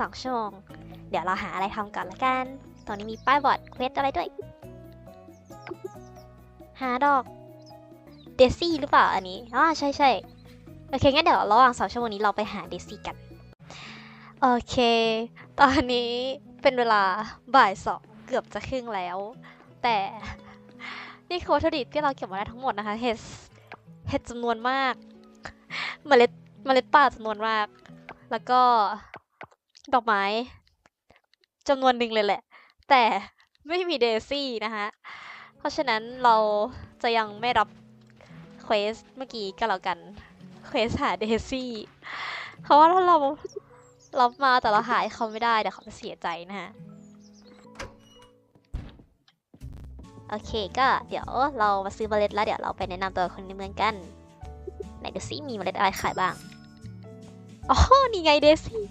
สองชั่วโมง เดี๋ยวเราหาอะไรทำก่อนละกัน ตอนนี้มีป้ายบอร์ดเควสอะไรด้วย หาดอก เดซี่หรือเปล่าอันนี้ อ๋อใช่ใช่โอเคงั้นเดี๋ยวระหว่างสองชั่วโมงนี้เราไปหาเดซี่กัน โอเค ตอนนี้เป็นเวลาบ่ายสองเกือบจะครึ่งแล้ว แต่นี่คือวัตถุดิบที่เราเก็บมาได้ทั้งหมดนะคะ เห็ดเห็ดจำนวนมาก เมล็ดเมล็ดป่าจำนวนมาก แล้วก็ ดอกไม้จำนวนหนึ่งเลยแหละ แต่ไม่มีเดซี่นะคะ เพราะฉะนั้นเราจะยังไม่รับเควสเมื่อกี้ก็แล้วกันเควสหาเดซี่เพราะว่าถ้าเรารับมาแต่เราหายเขาไม่ได้เดี๋ยวเขาจะเสียใจนะฮะโอเคก็เดี๋ยวเรามาซื้อเมล็ดแล้วเดี๋ยวเราไปแนะนำตัวคนในเมืองกัน ไหนดูซิมีเมล็ดอะไรขายบ้าง อ๋อ นี่ไงเดซี่